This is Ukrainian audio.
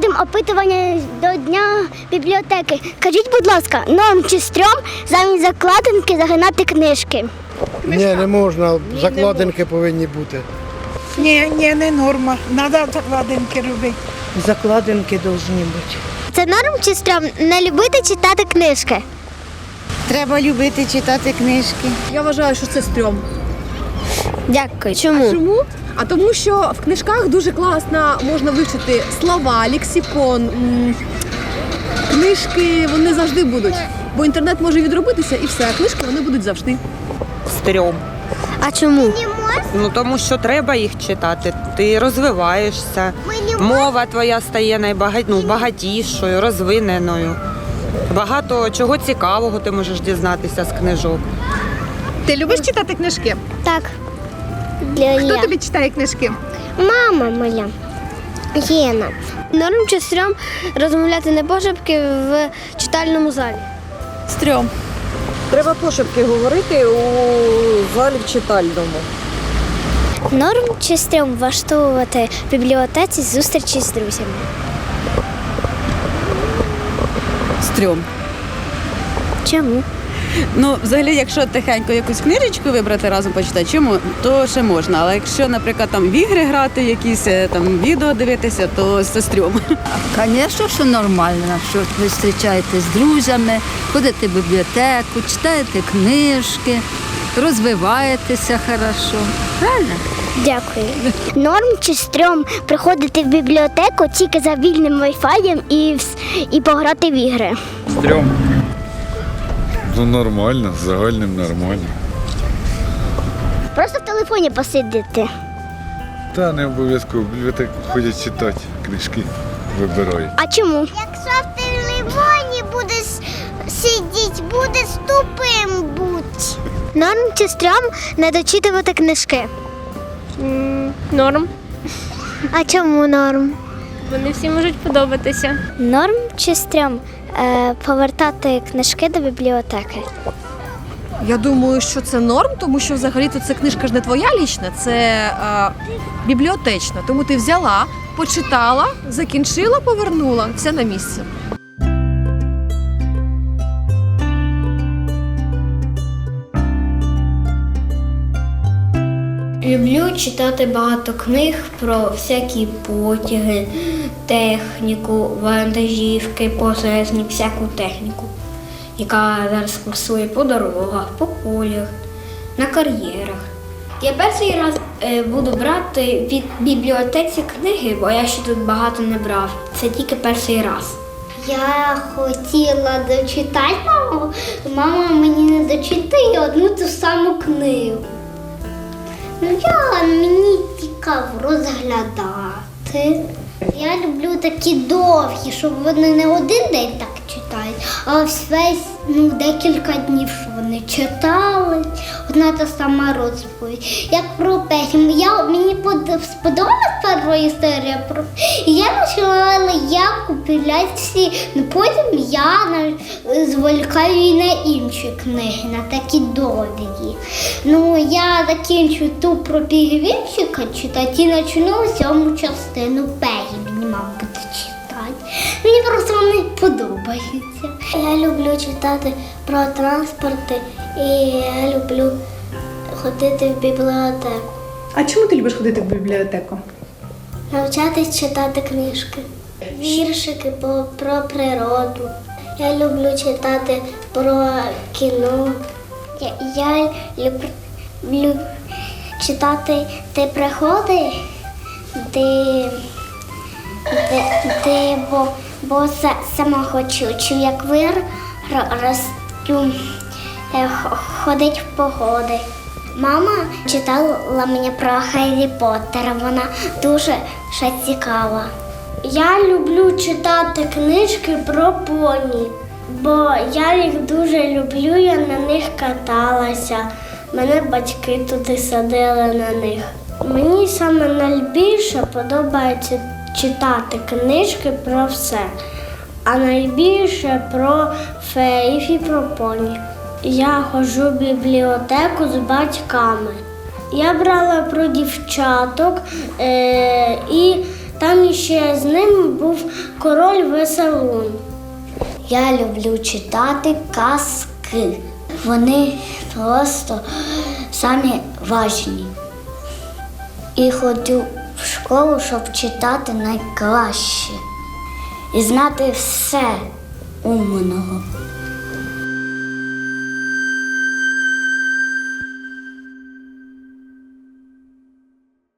Проводимо опитування до дня бібліотеки. Кажіть, будь ласка, норм чи стрьом замість закладинки загинати книжки? Ні, не можна. Закладинки повинні бути. Ні, ні, не норма. Треба закладинки робити. Закладинки повинні бути. Це норм чи стрьом не любити читати книжки? Треба любити читати книжки. Я вважаю, що це стрьом. Дякую. Чому? Чому? А тому, що в книжках дуже класно можна вивчити слова, лексикон. Книжки вони завжди будуть. Бо інтернет може відробитися і все, а книжки вони будуть завжди. Стрьом. А чому? Ну тому що треба їх читати. Ти розвиваєшся. Мова твоя стає найбагат... ну, багатішою, розвиненою. Багато чого цікавого ти можеш дізнатися з книжок. Ти любиш читати книжки? Так. Для Хто тобі читає книжки? Мама моя. Єна. Норм чи стрьом розмовляти не пошепки в читальному залі? Стрьом. Треба пошепки говорити у залі в читальному. Норм чи стрьом влаштовувати в бібліотеці зустрічі з друзями? Стрьом. Чому? Ну, взагалі, якщо тихенько якусь книжечку вибрати разом почитати, чому, то ще можна. Але якщо, наприклад, там в ігри грати, якісь е, там відео дивитися, то це стрьом. Звісно, що нормально, що ви зустрічаєтесь з друзями, ходите в бібліотеку, читаєте книжки, розвиваєтеся хорошо. Правильно? Дякую. Норм чи стрьом приходити в бібліотеку тільки за вільним вайфаєм і, і пограти в ігри. Стрьом. Ну нормально, з загальним нормально. Просто в телефоні посидіти. Та не обов'язково в бібліотеку ходять читати книжки, вибирають. А чому? Якщо в телефоні будеш сидіти, буде тупим бути. Норм чи стрьом не дочитувати книжки? Норм. А чому норм? Вони всі можуть подобатися. Норм чи стрьом повертати книжки до бібліотеки? Я думаю, що це норм, тому що взагалі-то це книжка ж не твоя лічна, це е, бібліотечна. Тому ти взяла, почитала, закінчила, повернула. Все на місце. Люблю читати багато книг про всякі потяги, техніку, вантажівки, пожежні, всяку техніку, яка зараз курсує по дорогах, по полях, на кар'єрах. Я перший раз е, буду брати від бібліотеці книги, бо я ще тут багато не брав. Це тільки перший раз. Я хотіла дочитати маму, мама мені не дочитає одну ту саму книгу. Мені цікаво розглядати. Я люблю такі довгі, щоб вони не один день так читають, а весь ну, декілька днів, що вони читали. Одна та сама розповідь. Як про пехів. Я, мені под- сподобалась перша історія про і я почала я купувати всі, ну потім я зволікаю і на інші книги, на такі довгі. Ну, я закінчу ту про пігвінчика читати і почну сьому частину пегі мені мама читати. Мені просто вони подобаються. Я люблю читати про транспорти і я люблю ходити в бібліотеку. А чому ти любиш ходити в бібліотеку? Навчатись читати книжки, віршики по- про природу. Я люблю читати про кіно. Я, я люблю читати ті пригоди, де, де бо, сама хочу, чи як вир ростю, ходить в погоди. Мама читала мені про Гаррі Поттера, вона дуже цікава. Я люблю читати книжки про поні, бо я їх дуже люблю, я на них каталася. Мене батьки туди садили на них. Мені саме найбільше подобається читати книжки про все, а найбільше про феїв і про поні. Я ходжу в бібліотеку з батьками. Я брала про дівчаток е, і Там ще з ним був король Веселун. Я люблю читати казки. Вони просто самі важні. І ходжу школу, щоб читати найкраще і знати все умного.